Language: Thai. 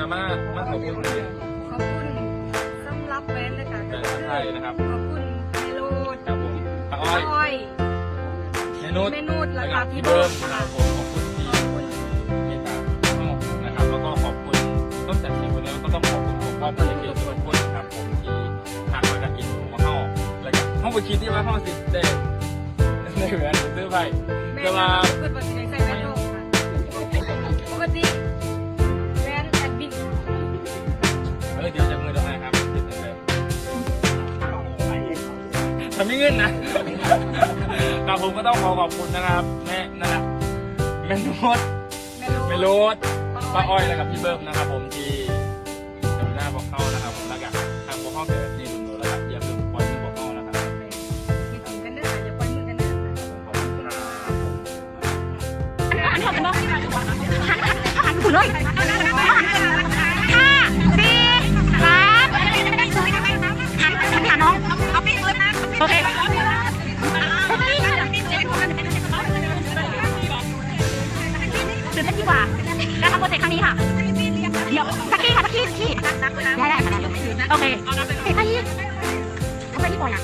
จะมามาขอบคุณเลยขอบคุณสำหรับแฟนเลยค่ะแฟนไทยนะครับขอบคุณเมโลดครับผมป้าอ้อยอ้อยเมนุษเมนูดแล้วคก็รับพี่พี่เบิ้เบิ้มมนะคค่ะรับผมขอบคุณที่เมตตาทั้งหมดนะครับ แล้วก็ขอบคุณต้องจากทีมคนนี้ก็ต้องขอบคุณของพ่อผู้ใหญ่เกียรติทุกคนครับผมที่ทางมากับกินของเข้าแล้วก็ห้องประชิดที่ว่าห้องสิได้ได้เหมือนซื้อไปแม่แต่ว่า ไม่เงินนะครับผมก็ต้องขอขอบคุณนะครับแม่นั่นแหละแม่นุชเมโลเมลูดป้าอ้อยแล้วกับพี่เบิ้มนะครับ ผมที่จำหน้าพวกเขานะครับผมแล้วก็ทางพวกเขาเกิดนี่ดุนดูแล้วครับอย่าลืมปล่อยมือพวกเขานะครับคิดถึงกันเด้อค่ะอย่าปล่อยมือกันเด้อค่ะขอบคุณครับผมหันหันหันหันถึงเลยห้า ตื่นเต้นดีกว่าแล้วทำโปรเจกต์ครั้งนี้ค่ะ เดี๋ยวสักที่ค่ะสักที่ที่ได้ได้โอเคไปที่ไปที่ปล่อยอะ